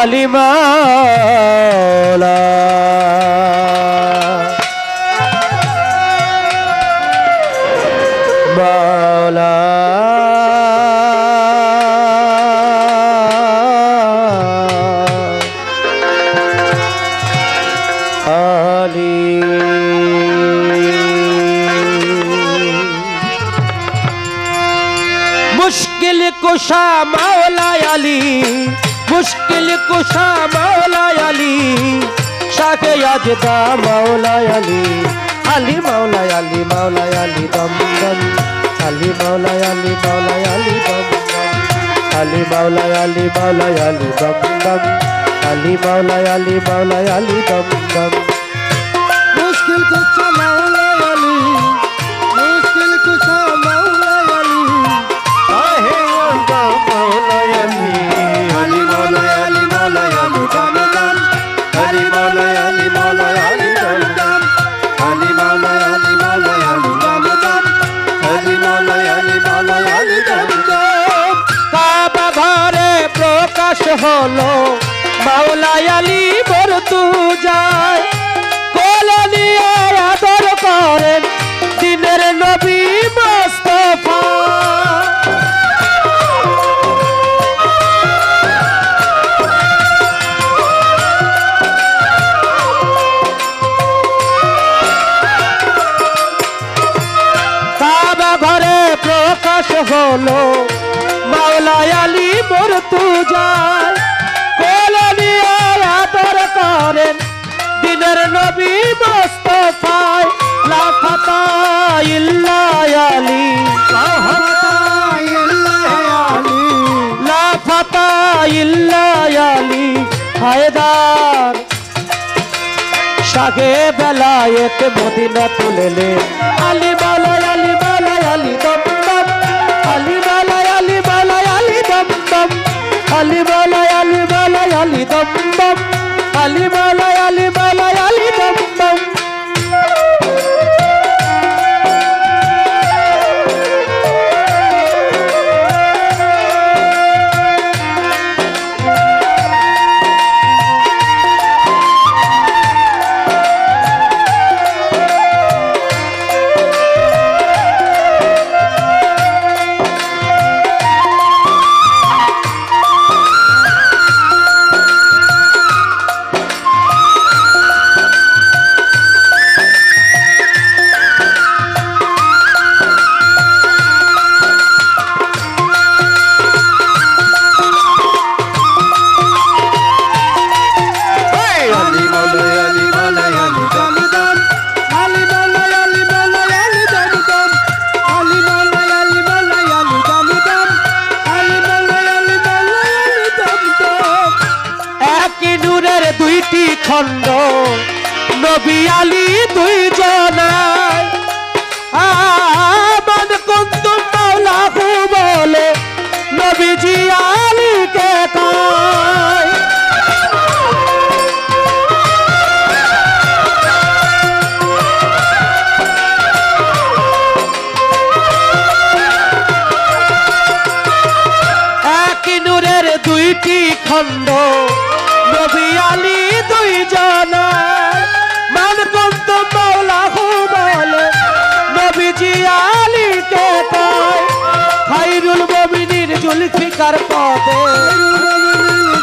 আলী মাওলা মাওলা আলী মুশকিল কুশা মাওলা আলী মুশকিল কুশা মাওলা আলী, শাহে আজদা মাওলা আলী আলী মাওলা আলী মাওলা আলী দম দম, আলী মাওলা আলী মাওলা আলী দম দম, আলী মাওলা আলী মাওলা আলী দম দম, আলী মাওলা আলী মাওলা আলী দম দম। হলো মাওলা আলী বরতু যায়। কোলে নিয়ে আদর করেন দিনের নবী মোস্তফা। ঘরে প্রকাশ হলো মাওলা আলী মরতু যায় কোলে নিয়ে আদর করেন। দিনের নবী মোস্তফায় লাফাতা ইল্লা আলী। লাফাতা ইল্লা আলী। হায়দার। শাগে বেলায়েত মদিনা তুলেলে। আলী বালাই আলী বালাই আলী আলী দুইটি খণ্ড? নবী আলী দুই জনায় মান কুন্ত নবীজি কয় খাইরুল মুমিনিন জুলফিকার পদে।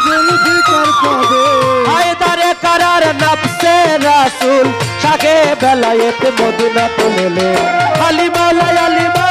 জুলফিকার পদে। হায়দারে কারার নফসে রাসূল শাকে বেলায়েত মদিনা তুলেলে আলী মাওলা আলী মাওলা আলী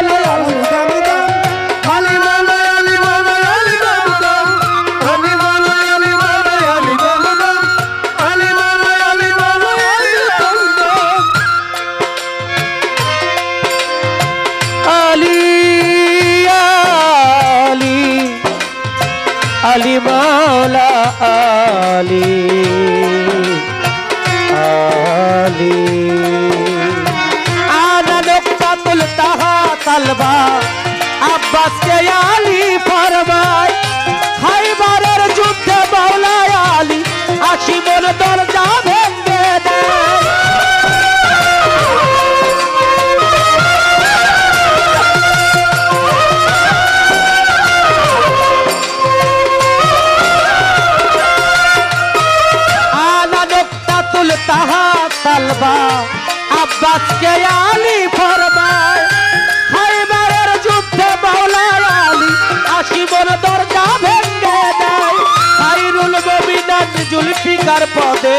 হিকার পদে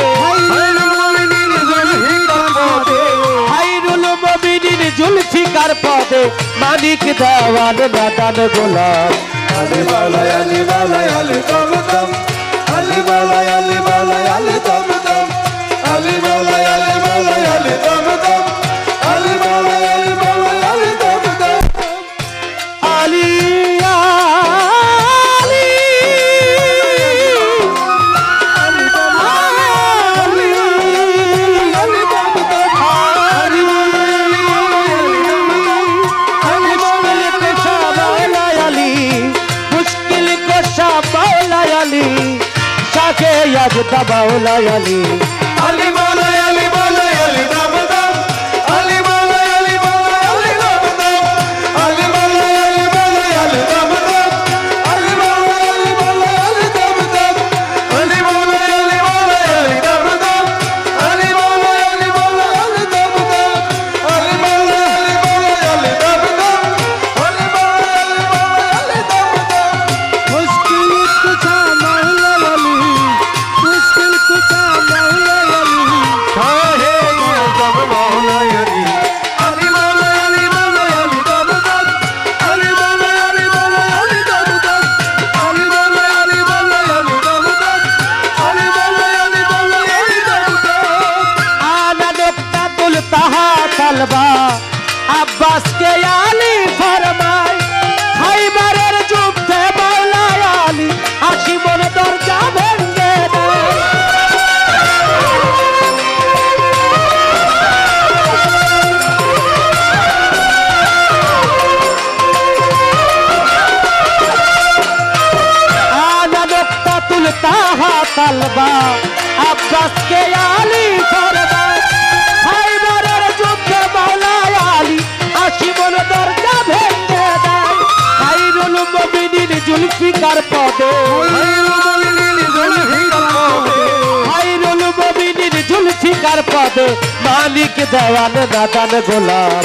হাইরুল মমিনিন জুলফিকার পদে মানিক দেওয়ান নাদান গোলাম। আলি বালাই আলি কলকম আলি বালাই আজ দাবাউলা আলী। আলী মালবা আব্বাসকে আলী সরদার ফাইবারের যুদ্ধে আলি আলী আসিমল দরজা ভেঙে জুলফিকার পদে। জুলফিকার পদে। মালিক দেওয়ান দাদান গোলাপ।